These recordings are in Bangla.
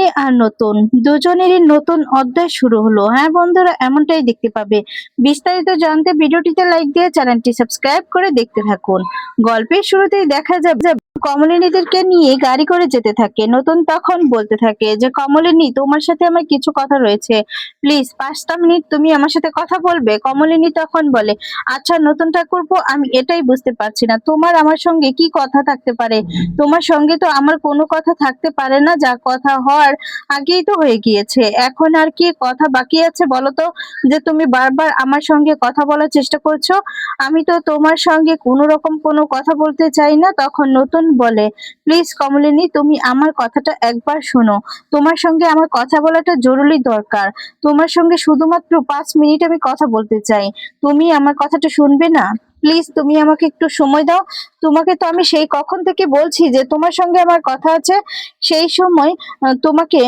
কমলিনী আর নতুন, দুজনেরই নতুন অধ্যায় শুরু হলো। হ্যাঁ বন্ধুরা, এমনটাই দেখতে পাবে। বিস্তারিত জানতে ভিডিওটিতে লাইক দিয়ে চ্যানেলটি সাবস্ক্রাইব করে দেখতে থাকুন। গল্পের শুরুতেই দেখা যাবে কমলিনীদেরকে নিয়ে গাড়ি করে যেতে থাকে। নতুন তখন বলতে থাকে যে, কমলিনী, তোমার সাথে আমার কিছু কথা রয়েছে। প্লিজ, পাঁচটা মিনিট তুমি আমার সাথে কথা বলবে? কমলিনী তখন বলে আচ্ছা নতুন ঠাকুরপো, আমি এটাই বুঝতে পারছি না। তোমার আমার সঙ্গে কি কথা থাকতে পারে? তোমার সঙ্গে তো আমার কোনো কথা থাকতে পারে না। যা কথা হওয়ার আগেই তো হয়ে গিয়েছে। এখন আর কি কথা বাকি আছে বলো তো? যে তুমি বারবার আমার সঙ্গে কথা বলার চেষ্টা করছ, আমি তো তোমার সঙ্গে কোনো রকম কোনো কথা বলতে চাই না, তখন নতুন বলে। প্লিজ কমলিনী, তুমি আমার কথাটা একবার শোনো। তোমার সঙ্গে আমার কথা বলাটা জরুরি দরকার। তোমার সঙ্গে শুধুমাত্র পাঁচ মিনিট আমি কথা বলতে চাই। তুমি আমার কথাটা শুনবে না? প্লিজ তুমি আমাকে একটু সময় দাও তোমাকে তো আমি সেই কখন থেকে বলছি যে তোমার সঙ্গে আমার কথা আছে, সেই সময় তোমাকে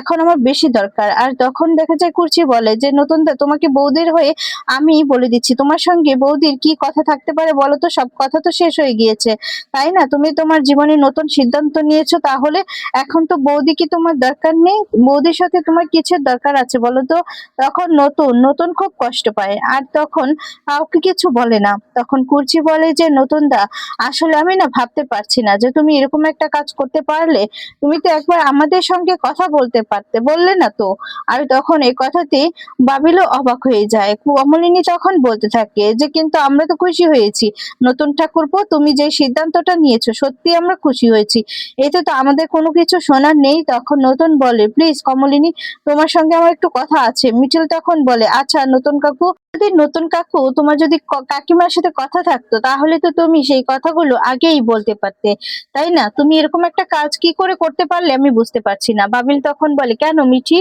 এখন আমার বেশি দরকার। আর তখন দেখা যায় কুর্চি বলে যে, নতুন তোমাকে বৌদির হয়ে আমি বলে দিচ্ছি, তোমার সঙ্গে বৌদির কি কথা থাকতে পারে বলো তো? সব কথা তো শেষ হয়ে গিয়েছে। তাই না? তুমি তোমার জীবনে নতুন সিদ্ধান্ত নিয়েছো, তাহলে এখন তো বৌদি কি তোমার দরকার নেই? বৌদির সাথে তোমার কিসের দরকার আছে বলো তো? তখন নতুন নতুন খুব কষ্ট পায়। আর তখন কাউকে কিছু বলে না। তখন কুর্চি বলে যে, নতুন দা আসলে আমি না ভাবতে পারছি না যে তুমি এরকম একটা কাজ করতে পারলে তুমি তো একবার আমাদের সঙ্গে কথা বলতে পারতে, বললে না তো? আর তখন এই কথাতে বাবিলও অবাক হয়ে যায়। কমলিনী তখন বলতে থাকে যে, কিন্তু আমরা তো খুশি হয়েছি। নতুন ঠাকুরপো, তুমি যে সিদ্ধান্তটা নিয়েছো, সত্যি আমরা খুশি হয়েছি। এতে তো আমাদের কোনো কিছু শোনার নেই। তখন নতুন বলে, প্লিজ কমলিনী, তোমার সঙ্গে আমার একটু কথা আছে। মিঠেল তখন বলে আচ্ছা নতুন কাকু যদি নতুন কাকু তোমার যদি কাকিমার সাথে কথা থাকতো, তাহলে তো তুমি সেই কথাগুলো আগেই বলতে পারতে, তাই না? তুমি এরকম একটা কাজ কি করে করতে পারলে আমি বুঝতে পারছি না। বাবিল তখন বলে, কেন মিঠি?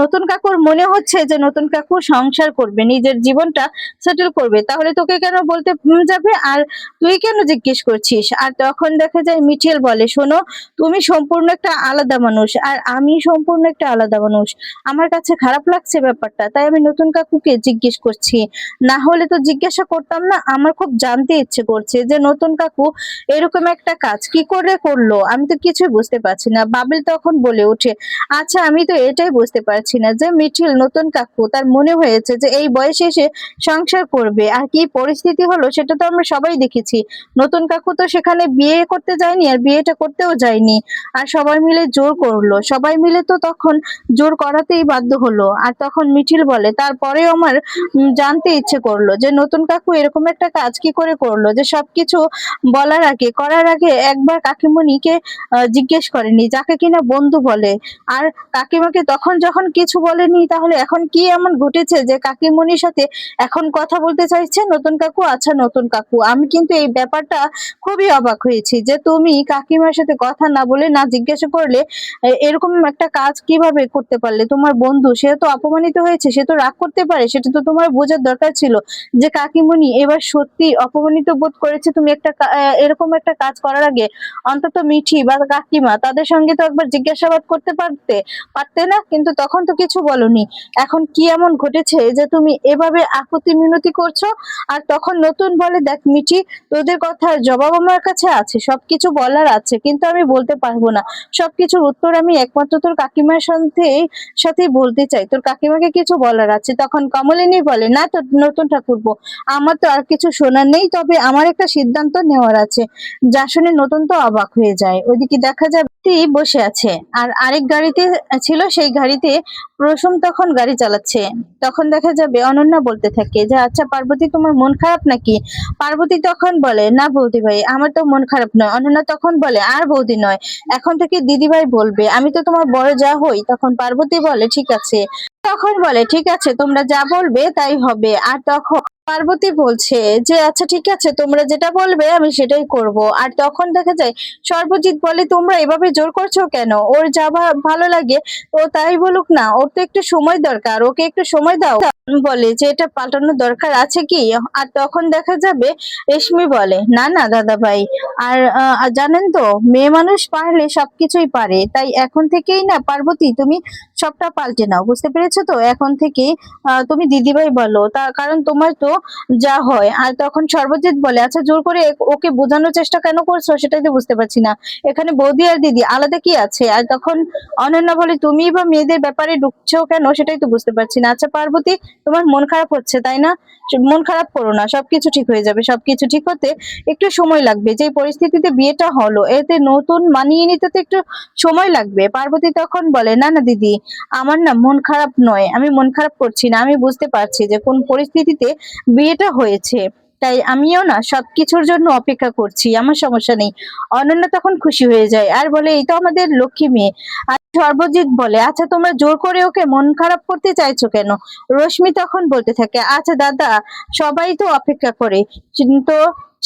নতুন কাকুর মনে হচ্ছে যে নতুন কাকু সংসার করবে, নিজের জীবনটা সেটেল করবে। তাহলে তোকে কেন বলতে যাবে? আর তুই কেন জিজ্ঞেস করছিস? আর তখন দেখা যায় মিঠেল বলে, শোনো, তুমি সম্পূর্ণ একটা আলাদা মানুষ, আর আমি সম্পূর্ণ একটা আলাদা মানুষ। আমার কাছে খারাপ লাগছে ব্যাপারটা, তাই আমি নতুন কাকুকে জিজ্ঞেস করছি না হলে তো জিজ্ঞাসা করতাম না, আমার খুব জানতে ইচ্ছে করছে যে নতুন কাকু এরকম একটা কাজ কি করে করল? আমি তো কিছুই বুঝতে পারছি না। বাবিল তখন বলে ওঠে আচ্ছা আমি তো এটাই বুঝতে পারছি না যে মিঠিল নতুন কাকু, তার মনে হয়েছে যে এই বয়সে এসে সংসার করবে। আর কি পরিস্থিতি হলো সেটা তো আমরা সবাই দেখেছি। নতুন কাকু তো সেখানে বিয়ে করতে যায়নি আর বিয়েটা করতেও যায়নি। আর সবাই মিলে জোর করল। সবাই মিলে তো তখন জোর করাতেই বাধ্য হলো। আর তখন মিঠিল বলে, তারপরেও আমার জানতে ইচ্ছে করল যে, নতুন কাকু এরকম একটা কাজ কি করে করল? যে, সবকিছু বলার আগে, করার আগে একবার কাকিমণিকে জিজ্ঞেস করেনি, যাকে কিনা বন্ধু বলে। আর কাকিমাকে তখন যখন কিছু বলেনি, তাহলে এখন কি এমন ঘটেছে যে, কাকিমণির সাথে এখন কথা বলতে চাইছে, নতুন কাকু আচ্ছা নতুন কাকু। আমি কিন্তু এই ব্যাপারটা খুবই অবাক হয়েছি যে, তুমি কাকিমার সাথে কথা না বলে না জিজ্ঞাসা করলে এরকম একটা কাজ কীভাবে করতে পারলে? তোমার বন্ধু, সে তো অপমানিত হয়েছে, সে তো রাগ করতে পারে, সেটা তো তোমার বোঝার দরকার ছিল যে, কাকিমণি এবার সত্যি অপমানিত বোধ করেছে। তুমি একটা এরকম একটা কাজ করার আগে অন্তত মিঠি বা কাকিমা তাদের সঙ্গে তো একবার জিজ্ঞাসাবাদ করতে পারতে পারতে না? কিন্তু তখন তো কিছু বলনি। এখন কি এমন ঘটেছে যে, তুমি এভাবে আকুতি মিনতি করছ? আর তখন নতুন বলে, দেখ মিঠি, তোদের কথার জবাব আমার কাছে আছে, সবকিছু বলার আছে, কিন্তু আমি বলতে পারব না। সবকিছুর উত্তর আমি একমাত্র তোর কাকিমার সাথে, সাথেই বলতে চাই। তোর কাকিমাকে কিছু বলার আছে। তখন কমলিনী বলে না তো, নতুন ঠাকুরপো আমার তো আর কিছু শোনার নেই, তবে আমার একটা সিদ্ধান্ত নেওয়ার আছে। যা শুনে নতুন তো অবাক হয়ে যায়। ওইদিকে দেখা যায় ব্যক্তি বসে আছে। আর আরেক গাড়িতে ছিল, সেই গাড়িতে প্রসম তখন গাড়ি চালাচ্ছে। তখন দেখা যাবে অনন্যা বলতে থাকে যে আচ্ছা পার্বতী, তোমার মন খারাপ নাকি? পার্বতী তখন বলে, না বৌদি ভাই, আমার তো মন খারাপ নয়। অনন্যা তখন বলে, আর বৌদি নয়, এখন থেকে দিদি ভাই বলবে, আমি তো তোমার বড় যা হই। তখন পার্বতী বলে, ঠিক আছে। তখন বলে, ঠিক আছে, তোমরা যা বলবে, তাই হবে। আর তখন পার্বতী বলছে যে আচ্ছা ঠিক আছে, তোমরা যেটা বলবে আমি সেটাই করব। আর তখন দেখা যায়, সর্বজিৎ বলে, তোমরা এভাবে জোর করছ কেন? ওর যা ভালো লাগে, ও তাই বলুক না, ওর তো একটু সময় দরকার, ওকে একটু সময় দাও। বলে যে এটা পাল্টানোর দরকার আছে কি? আর তখন দেখা যাবে রেশমি বলে, না না, দাদা ভাই। আর জানেন তো, মেয়ে মানুষ পারলে সবকিছুই পারে। তাই এখন থেকেই না পার্বতী, তুমি সবটা পাল্টে নাও। বুঝতে পেরেছ তো? এখন থেকে তুমি দিদিভাই বলো। তা, কারণ তোমার তো যা হয়। আর তখন সর্বজিৎ বলে আচ্ছা জোর করে ওকে বোঝানোর চেষ্টা কেন করছ? সেটাই তো বুঝতে পারছি না। এখানে বৌদি আর দিদি, আলাদা কি আছে? আর তখন অনন্যা বলে তুমি বা মেয়েদের ব্যাপারে ঢুকছো কেন? সেটাই তো বুঝতে পারছি না। আচ্ছা পার্বতী তোমার মন খারাপ হচ্ছে, তাই না? মন খারাপ করো না, সবকিছু ঠিক হয়ে যাবে, সবকিছু ঠিক হতে একটু সময় লাগবে। যে পরিস্থিতিতে বিয়েটা হলো, এতে নতুন মানিয়ে নিতে তো একটু সময় লাগবে। পার্বতী তখন বলে, না না, দিদি, আমার না মন খারাপ নয়, আমি মন খারাপ করছি না, আমি বুঝতে পারছি যে কোন পরিস্থিতিতে বিয়েটা হয়েছে। তাই আমিও না সবকিছুর জন্য অপেক্ষা করছি, আমার সমস্যা নেই। অনন্যা তখন খুশি হয়ে যায়, আর বলে, এই তো আমাদের লক্ষ্মী মেয়ে। আর সর্বজিৎ বলে আচ্ছা তোমরা জোর করে ওকে মন খারাপ করতে চাইছো কেন? রশ্মি তখন বলতে থাকে আচ্ছা দাদা, সবাই তো অপেক্ষা করে, কিন্তু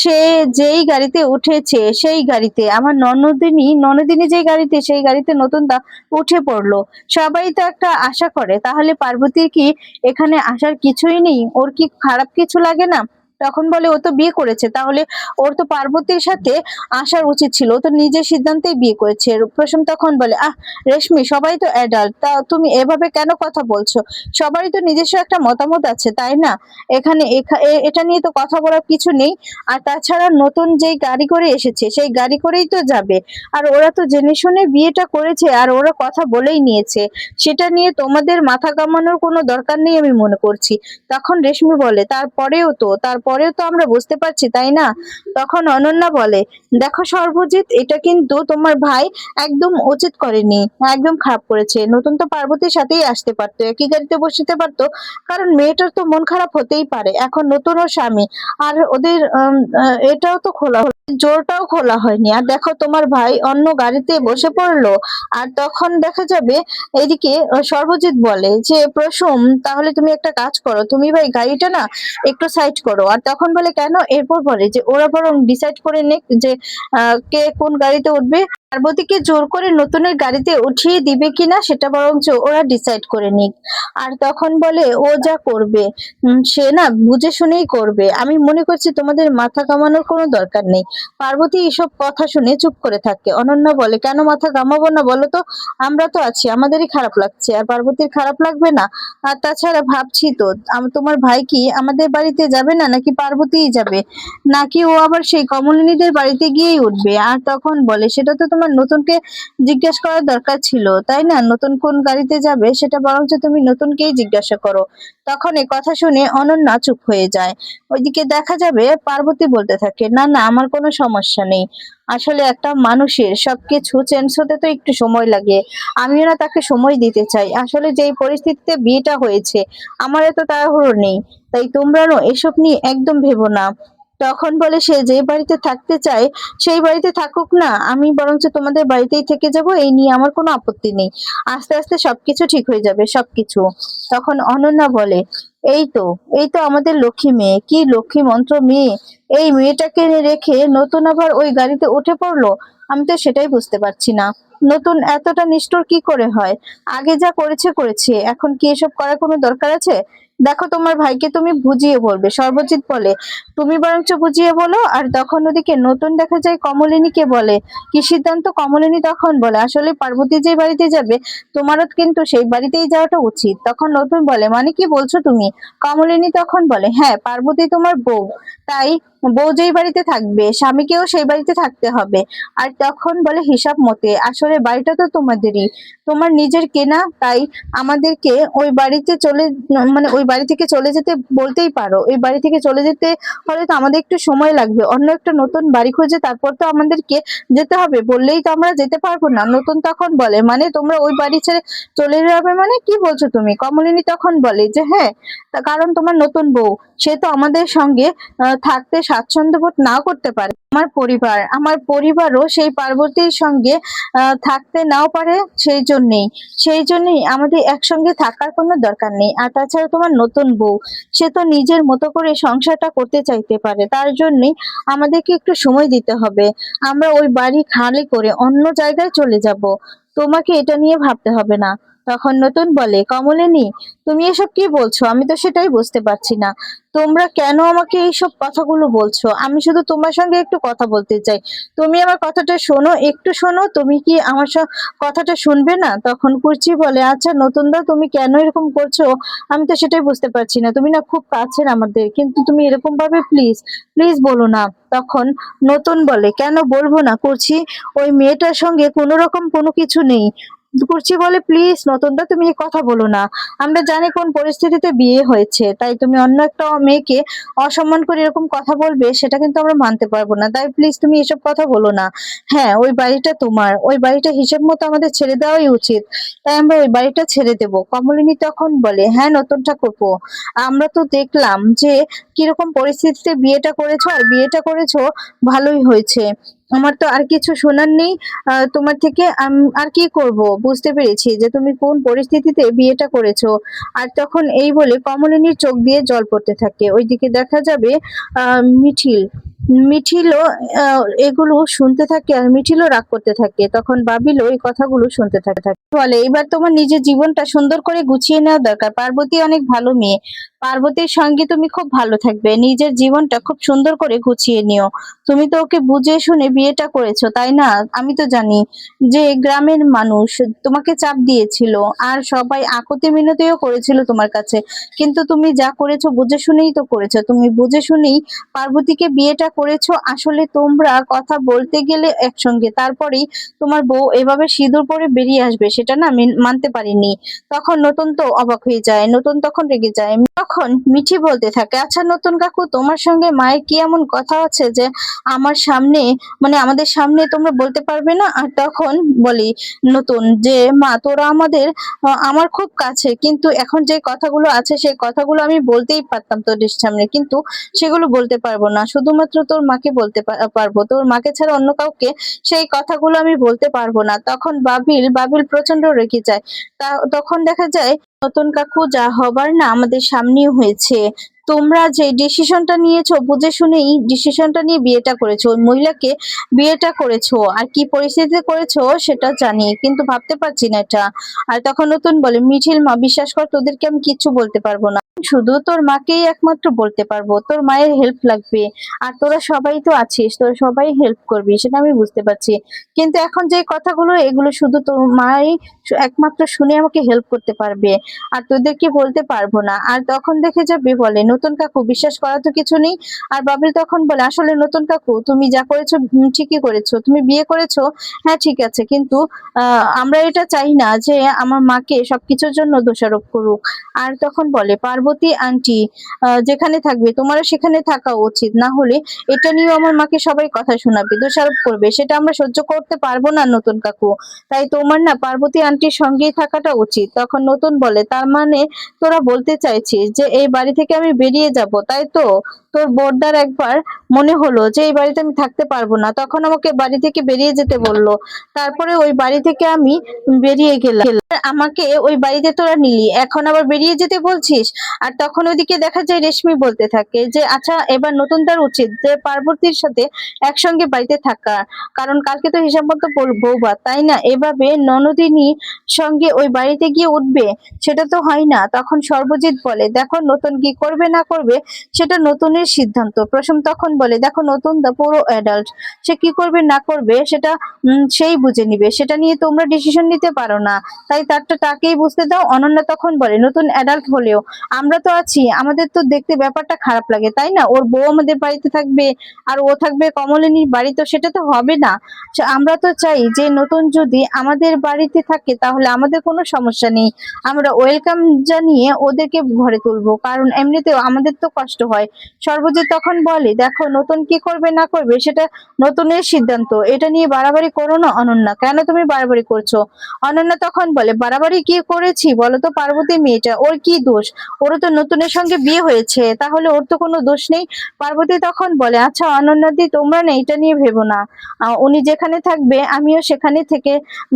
সে যেই গাড়িতে উঠেছে সেই গাড়িতে, আমার ননদিনী ননদিনী যেই গাড়িতে, সেই গাড়িতে নতুন দা উঠে পড়ল। সবাই তো একটা আশা করে, তাহলে পার্বতীর কি এখানে আসার কিছুই নেই? ওর কি খারাপ কিছু লাগে না? তখন বলে, ও তো বিয়ে করেছে, তাহলে ওর তো পার্বতীর সাথে আসার উচিত ছিল। ও তো নিজের সিদ্ধান্তেই বিয়ে করেছে। প্রসম তখন বলে, আহ, রেশমি, সবাই তো অ্যাডাল্ট তা তুমি এভাবে কেন কথা বলছো? সবারই তো নিজস্ব একটা মতামত আছে, তাই না? এখানে এটা নিয়ে তো কথা বলার কিছু নেই। আর তাছাড়া নতুন যেই গাড়ি করে এসেছে, সেই গাড়ি করেই তো যাবে। আর ওরা তো জেনে শুনে বিয়েটা করেছে, আর ওরা কথা বলেই নিয়েছে। সেটা নিয়ে তোমাদের মাথা কামানোর কোনো দরকার নেই আমি মনে করছি। তখন রেশমি বলে, তারপরেও তো তারপরেও তো আমরা বুঝতে পারছি, তাই না? তখন অনন্যা বলে, দেখো সর্বজিৎ, এটা কিন্তু তোমার ভাই একদম উচিত করেনি, একদম খারাপ করেছে। নতুন তো পার্বতীর সাথেই আসতে পারতো, একই গাড়িতে বসতে পারতো, কারণ মেয়েটার তো মন খারাপ হতেই পারে, এখন নতুন ও স্বামী। আর ওদের এটাও তো খোলা জোরটাও খোলা হয়নি। আর দেখো তোমার ভাই অন্য গাড়িতে বসে পড়ল, আর তখন দেখা যাবে এদিকে সর্বজিৎ বলে যে প্রসুম তাহলে তুমি একটা কাজ করো। তুমি ভাই গাড়িটা না একটু সাইড করো। আর তখন বলে, কেন? এরপর বলে যে, ওরা বরং ডিসাইড করে নিক যে কে কোন গাড়িতে উঠবে। পার্বতীকে জোর করে নতুনের গাড়িতে উঠিয়ে দিবে কিনা সেটা বরঞ্চ ওরা ডিসাইড করে নিক। আর তখন বলে, ও যা করবে সে না বুঝে শুনেই করবে। আমি মনে করছি তোমাদের মাথা কামানোর কোনো দরকার নেই পার্বতী এসব কথা শুনে চুপ করে থাকে। অনন্যা বলে, কেন মাথা কামাবো না বলো তো? আমরা তো আছি, আমাদেরই খারাপ লাগছে। আর পার্বতীর খারাপ লাগবে না? আর তাছাড়া ভাবছি তো তোমার ভাই কি আমাদের বাড়িতে যাবে না? নাকি পার্বতীই যাবে? নাকি ও আবার সেই কমলিনীদের বাড়িতে গিয়েই উঠবে? আর তখন বলে, সেটা তো তোমার নতুনকে জিজ্ঞেস করার দরকার ছিল, তাই না? নতুন কোন গাড়িতে যাবে সেটা বরঞ্চ তুমি নতুনকেই জিজ্ঞাসা করো। তখন এ কথা শুনে অনন্যা চুপ হয়ে যায়। ওইদিকে দেখা যাবে পার্বতী বলতে থাকে, না না, আমার কোনো সমস্যা নেই। আসলে একটা মানুষের সবকিছু চেঞ্জ হতে তো একটু সময় লাগে। আমিও না তাকে সময় দিতে চাই। আসলে যেই পরিস্থিতিতে বিয়েটা হয়েছে, আমার এত তাড়াহুড়ো নেই। তাই তোমরাও এসব নিয়ে একদম ভেবো না। তখন বলে, সে যে বাড়িতে থাকতে চায়, সেই বাড়িতে থাকুক না। আমি বরঞ্চ তোমাদের বাড়িতেই থেকে যাব, এই নিয়ে আমার কোনো আপত্তি নেই। আস্তে আস্তে সবকিছু ঠিক হয়ে যাবে, সবকিছু। তখন অনন্যা বলে, এই তো এই তো আমাদের লক্ষ্মী মেয়ে। কি লক্ষ্মী মন্ত্র মেয়ে? এই মেয়েটাকে রেখে নতুন আবার ওই গাড়িতে উঠে পড়ল? আমি তো সেটাই বুঝতে পারছি না। নতুন এতটা নিষ্ঠুর কি করে হয়? আগে যা করেছে করেছে। এখন কি এসব করার কোনো দরকার আছে? দেখো তোমার ভাইকে তুমি বুঝিয়ে বলবে, সর্বজিৎ বলে, তুমি বরঞ্চ বুঝিয়ে বলো, আর তখন ওদিকে নতুন দেখা যায় কমলিনীকে বলে, কি সিদ্ধান্ত কমলিনী তখন বলে, আসলে পার্বতী যে বাড়িতে যাবে, তোমারও কিন্তু সেই বাড়িতেই যাওয়াটা উচিত। তখন নতুন বলে মানে কি বলছো তুমি? কমলিনী তখন বলে হ্যাঁ পার্বতী তোমার বউ, তাই বউ যেই বাড়িতে থাকবে, স্বামীকেও সেই বাড়িতে থাকতে হবে। আর তখন বলে, হিসাব মতে, আসলে বাড়িটা তো তোমাদেরই, তোমার নিজের কেনা, তাই আমাদেরকে ওই বাড়িতে চলে মানে ওই বাড়ি থেকে চলে যেতে বলতেই পারো। এই বাড়ি থেকে চলে যেতে হলে তো আমাদের একটু সময় লাগবে। অন্য একটা নতুন বাড়ি খুঁজে তারপর তো আমাদেরকে যেতে হবে। বললেই তো আমরা যেতে পারব না। নতুন তখন বলে। মানে তোমরা ওই বাড়ি ছেড়ে চলে যাবে মানে কি বলছো তুমি? কমলিনী তখন বলে যে হ্যাঁ কারণ তোমার নতুন বউ। সে তো আমাদের সঙ্গে থাকতে স্বাচ্ছন্দ্য বোধ না করতে পারে। আমার পরিবার, আমার পরিবারও সেই পার্বতীর সঙ্গে থাকতে নাও পারে সেই জন্যেই। সেই জন্যই আমাদের একসঙ্গে থাকার কোনো দরকার নেই। আর তাছাড়া তোমার নতুন বউ, সে তো নিজের মতো করে সংসারটা করতে চাইতে পারে। তার জন্যই আমাদেরকে একটু সময় দিতে হবে। আমরা ওই বাড়ি খালি করে অন্য জায়গায় চলে যাব। তোমাকে এটা নিয়ে ভাবতে হবে না। তখন নতুন বলে, কমলিনী, তুমি এসব কি বলছো? আমি তো সেটাই বুঝতে পারছি না। তোমরা কেন আমাকে এইসব কথাগুলো বলছো? আমি শুধু তোমার সঙ্গে একটু কথা বলতে চাই। তুমি আমার কথাটা শোনো, একটু শোনো। তুমি কি আমার কথাটা শুনবে না? তখন কুচি বলে আচ্ছা নতুন দা তুমি কেন এরকম করছ? আমি তো সেটাই বুঝতে পারছি না। তুমি না খুব কাছের আমাদের, কিন্তু তুমি এরকম ভাবে প্লিজ প্লিজ বলো না। তখন নতুন বলে, কেন বলব না করছি ওই মেয়েটার সঙ্গে কোনো রকম কোনো কিছু নেই। করছি বলে, প্লিজ নতুনদা, তুমি কথা বলো না। আমরা জানি কোন পরিস্থিতিতে বিয়ে হয়েছে, তাই তুমি অন্য একটা মেয়েকে অসম্মান করে এরকম কথা বলবে, সেটা কিন্তু আমরা মানতে পারব না। তাই প্লিজ তুমি এসব কথা বলো না। হ্যাঁ ওই বাড়িটা তোমার। ওই বাড়িটা হিসেব মতো আমাদের ছেড়ে দেওয়াই উচিত। তাই আমরা ওই বাড়িটা ছেড়ে দেব। কমলিনী তখন বলে হ্যাঁ নতুন ঠাকুরপো আমরা তো দেখলাম যে কীরকম পরিস্থিতিতে বিয়েটা করেছ আর বিয়েটা করেছ ভালোই হয়েছে। আমার তো আর কিছু শোনার নেই। তোমার থেকে আর কি করব? বুঝতে পেরেছি যে তুমি কোন পরিস্থিতিতে বিয়েটা করেছ। আর তখন এই বলে কমলিনীর চোখ দিয়ে জল পড়তে থাকে। ওইদিকে দেখা যাবে মিঠিল। মিঠিলও এগুলো শুনতে থাকে আর মিঠিলও রাগ করতে থাকে। তখন বাবিলও এই কথাগুলো শুনতে থাকে। বলে এবার তোমার নিজের জীবনটা সুন্দর করে গুছিয়ে নেওয়া দরকার। পার্বতী অনেক ভালো মেয়ে। পার্বতীর সঙ্গে তুমি খুব ভালো থাকবে। নিজের জীবনটা খুব সুন্দর করে গুছিয়ে নিও। তুমি তো ওকে বুঝে শুনে বিয়েটা করেছ, তাই না? আমি তো জানি যে গ্রামের মানুষ তোমাকে চাপ দিয়েছিল আর সবাই আকতি মিনতিও করেছিল তোমার কাছে। কিন্তু তুমি যা করেছ বুঝে শুনেই তো করেছ। তুমি বুঝে শুনেই পার্বতীকে বিয়েটা করেছ। আসলে তোমরা কথা বলতে গেলে একসঙ্গে, তারপরেই তোমার বউ এভাবে সিঁদুর পরে বেরিয়ে আসবে, সেটা না আমি মানতে পারিনি। তখন নতুন তো অবাক হয়ে যায়, নতুন তখন রেগে যায়। তখন মিঠি বলতে থাকে আচ্ছা নতুন কাকু, তোমার সঙ্গে মায়ের কি এমন কথা আছে যে আমার সামনে মানে আমাদের সামনে তোমরা বলতে পারবে না? আর তখন বলি, নতুন, যে মা, তোরা আমাদের আমার খুব কাছে, কিন্তু এখন যে কথাগুলো আছে, সেই কথাগুলো আমি বলতেই পারতাম তোদের সামনে, কিন্তু সেগুলো বলতে পারব না। শুধুমাত্র তোর মাকে বলতে পারব। তোর মাকে ছাড়া অন্য কাউকে সেই কথাগুলো আমি বলতে পারব না। তখন বাবিল বাবিল প্রচণ্ড রেগে যায়। তা, তখন দেখা যায় নতুন কাকু যা হবার না আমাদের সামনেই হয়েছে। তোমরা যে ডিসিশনটা নিয়েছো, বুঝে শুনেই ডিসিশনটা নিয়ে বিয়েটা করেছ। ওই মহিলাকে বিয়েটা করেছ আর কি পরিস্থিতিতে করেছ সেটা জানি কিন্তু ভাবতে পারছি না এটা। আর তখন নতুন বলে, মিঠিল মা, বিশ্বাস কর, তোদেরকে আমি কিচ্ছু বলতে পারব না। শুধু তোর মাকেই একমাত্র বলতে পারব, তোর মায়ের হেল্প লাগবে। আর তোরা সবাই তো আছিস, তোরা সবাই হেল্প করবি, সেটা আমি বুঝতে পারছি। কিন্তু এখন যে কথাগুলো, এগুলো শুধু তোর মাই একমাত্র শুনে আমাকে হেল্প করতে পারবে। আর তোদেরকে বলতে পারব না। আর তখন দেখে যাবে বলে নতুন কাকু, বিশ্বাস করা তো কিছু নেই। আর বাবিল তখন বলে, আসলে নতুন কাকু, তুমি যা করেছ ঠিকই করেছ। তুমি বিয়ে করেছ হ্যাঁ ঠিক আছে। কিন্তু আমরা এটা চাই না যে আমার মাকে সবকিছুর জন্য দোষারোপ করুক। আর তখন বলে, পার্বতী, আন্টি যেখানে থাকবে, তোমারও সেখানে থাকা উচিত। না হলে এটা নিয়েও আমার মাকে সবাই কথা শোনাবে, দোষারোপ করবে। সেটা আমরা সহ্য করতে পারব না, নতুন কাকু। তাই তোমার না পার্বতী আন্টির সঙ্গেই থাকাটা উচিত। তখন নতুন বলে, তার মানে তোরা বলতে চাইছিস যে, এই বাড়ি থেকে আমি বেরিয়ে যাব তাই তো তোর বোর্ডার একবার মনে হলো যে এই বাড়িতে আমি থাকতে পারব না। তখন আমাকে বাড়ি থেকে বেরিয়ে যেতে বলল। তারপরে ওই বাড়ি থেকে আমি বেরিয়ে গেলাম। আমাকে ওই বাড়িতে তোরা নিলি। এখন আবার বেরিয়ে যেতে বলছিস? আর তখন ওইদিকে দেখা যায় রেশমি বলতে থাকে যে আচ্ছা এবার নতুন তার উচিত যে পার্বতীর সাথে একসঙ্গে বাড়িতে থাকা। কারণ কালকে তো হিসাব মতো বৌভাত, তাই না? এভাবে ননদিনী সঙ্গে ওই বাড়িতে গিয়ে উঠবে, সেটা তো হয় না। তখন সর্বজিৎ বলে, দেখো নতুন কি করবে না করবে, সেটা নতুনের সিদ্ধান্ত। প্রথম তখন বলে, দেখো নতুন দা পুরো অ্যাডাল্ট সে কি করবে না করবে সেটা সেই বুঝে নিবে। সেটা নিয়ে তোমরা ডিসিশন নিতে পারো না। তাই তারটা তাকেই বুঝতে দাও। অনন্যা তখন বলে, নতুন অ্যাডাল্ট হলেও আমরা তো আছি, আমাদের তো দেখতে ব্যাপারটা খারাপ লাগে, তাই না? ওর বউ আমাদের বাড়িতে থাকবে, আর ও থাকবে কমলিনীর বাড়ি তো সেটা তো হবে না। আমরা তো চাই যে নতুন যদি আমাদের বাড়িতে থাকে তাহলে আমাদের কোনো সমস্যা নেই। আমরা ওয়েলকাম জানিয়ে ওদেরকে ঘরে তুলবো, কারণ এমনিতেও আমাদের তো কষ্ট হয়। সর্বজিৎ তখন বলে, দেখো, নতুন কি করবে, না করবে, সেটা নতুনের সিদ্ধান্ত। এটা নিয়ে বাড়াবাড়ি করো না, অনন্যা। কেন তুমি বাড়াবাড়ি করছ? অনন্যা তখন বলে, বাড়াবাড়ি কি করেছি? বলো তো, পার্বতী মেয়েটা, ওর কি দোষ? ওর তো নতুনের সঙ্গে বিয়ে হয়েছে, তাহলে ওর তো কোনো দোষ নেই? পার্বতী তখন বলে আচ্ছা অনন্যা দি তোমরা না এটা নিয়ে ভেবো না। উনি যেখানে থাকবে, আমিও সেখানে থেকে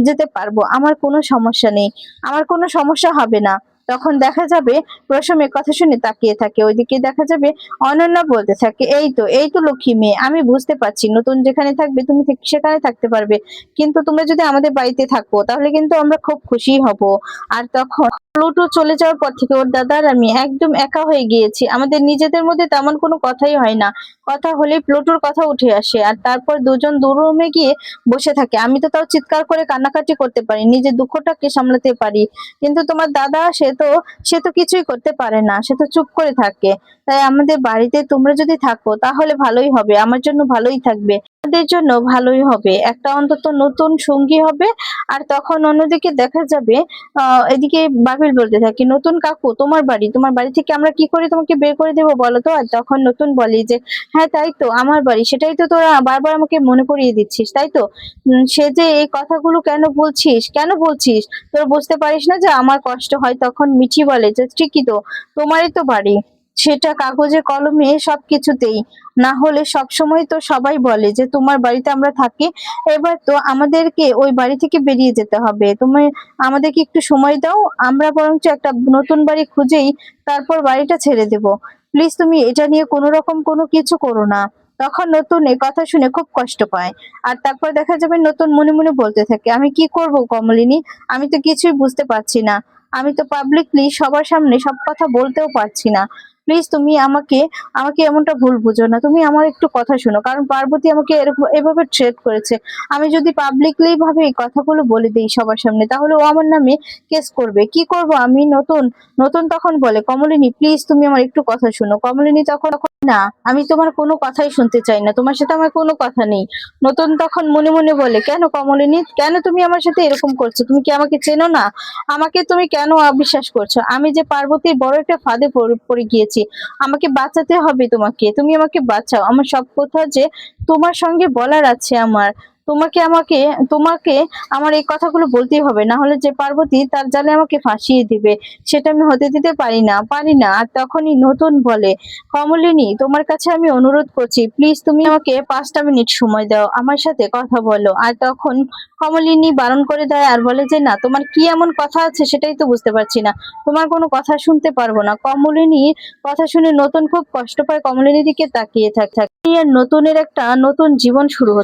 যেতে পারব। আমার কোনো সমস্যা নেই। আমার কোনো সমস্যা হবে না। তখন দেখা যাবে প্রশমের কথা শুনে তাকিয়ে থাকে, ওইদিকে দেখা যাবে অনন্যা বলতে থাকে, এই তো এই তো লক্ষ্মী মেয়ে, আমি বুঝতে পারছি, নতুন যেখানে থাকবে তুমি সেখানে থাকতে পারবে, কিন্তু তোমরা যদি আমাদের বাড়িতে থাকো, তাহলে কিন্তু আমরা খুব খুশি হব। আর তখন প্লুটো চলে যাওয়ার পর থেকে ওর দাদার আমি একদম একা হয়ে গিয়েছি, আমাদের নিজেদের মধ্যে তেমন কোনো কথাই হয় না। কথা হলে প্লুটোর কথা উঠে আসে আর তারপর দুজন দু রুমে গিয়ে বসে থাকে। আমি তো তাও চিৎকার করে কান্নাকাটি করতে পারি, নিজের দুঃখটাকে সামলাতে পারি। কিন্তু তোমার দাদা, সে তো সে তো কিছুই করতে পারে না, সে তো চুপ করে থাকে। তাই আমাদের বাড়িতে তোমরা যদি থাকো তাহলে ভালোই হবে, আমার জন্য ভালোই থাকবে। আমাদের জন্য ভালোই হবে। একটা অন্তত নতুন সঙ্গী হবে। আর তখন অন্যদিকে দেখা যাবে এদিকে বাবিল বলতে থাকে, নতুন কাকু, তোমার বাড়ি তোমার বাড়ি থেকে আমরা কি করে তোমাকে বের করে দেবো বলো তো? আর তখন নতুন বলি যে হ্যাঁ তাই তো, আমার বাড়ি, সেটাই তো তোরা বারবার আমাকে মনে করিয়ে দিচ্ছিস, তাই তো? সে যে এই কথাগুলো কেন বলছিস কেন বলছিস? তোর বুঝতে পারিস না যে আমার কষ্ট হয়, তখন মিঠি বলে যে, ঠিকই তো, তোমারই তো বাড়ি। সেটা কাগজে, কলমে, সবকিছুতেই। না হলে সব সময় তো সবাই বলে যে, তোমার বাড়িতে আমরা থাকি, এবার তো আমাদেরকে ওই বাড়ি থেকে বেরিয়ে যেতে হবে। তুমি আমাদেরকে একটু সময় দাও, আমরা বরঞ্চ একটা নতুন বাড়ি খুঁজেই তারপর বাড়িটা ছেড়ে দেব। প্লিজ তুমি এটা নিয়ে কোনো রকম কোনো কিছু করো না তখন নতুন এই কথা শুনে খুব কষ্ট পায়। আর তারপর দেখা যাবে নতুন মনে মনে বলতে থাকে, আমি কি করব কমলিনী? আমি তো কিছুই বুঝতে পারছি না। আমি তো পাবলিকলি সবার সামনে সব কথা বলতেও পারছি না। প্লিজ তুমি আমাকে আমাকে এমনটা ভুল বুঝো না। তুমি আমার একটু কথা শোনো, কারণ পার্বতী আমাকে এরকম এভাবে ট্রেড করেছে। আমি যদি পাবলিকলি ভাবে এই কথাগুলো বলে দিই সবার সামনে, তাহলে ও আমার নামে কেস করবে। কি করব আমি? নতুন নতুন তখন বলে, কমলিনী প্লিজ তুমি আমার একটু কথা শোনো। কমলিনী তখন না, আমি তোমার কোনো কথাই শুনতে চাই না। তোমার সাথে আমার কোনো কথা নেই। নতুন তখন মনে মনে বলে, কেন কমলিনী? কেন তুমি আমার সাথে এরকম করছ? তুমি কি আমাকে চেনো না? আমাকে তুমি কেন অবিশ্বাস করছ? আমি যে পার্বতীর বড় একটা ফাঁদে পড়ে গিয়েছি, আমাকে বাঁচাতে হবে তোমাকে। তুমি আমাকে বাঁচাও। আমার সব কথা যে তোমার সঙ্গে বলার আছে আমার। তোমাকে আমাকে, তোমাকে আমার এই কথাগুলো বলতেই হবে। না হলে যে পার্বতী তার জালে আমাকে ফাঁসিয়ে দিবে। সেটা আমি হতে দিতে পারি না পারি না। আর তখনই নতুন বলে, কমলিনী, তোমার কাছে আমি অনুরোধ করছি। প্লিজ তুমি আমাকে পাঁচটা মিনিট সময় দাও। আমার সাথে কথা বলো। আর তখন কমলিনী বারণ করে দেয় আর বলে যে, না, তোমার কি এমন কথা আছে সেটাই তো বুঝতে পারছি না। তোমার কোনো কথা শুনতে পারব না। কমলিনীর কথা শুনে নতুন খুব কষ্ট পায়। কমলিনীর দিকে তাকিয়ে থাকে থাকে। নতুনের একটা নতুন জীবন শুরু হচ্ছে।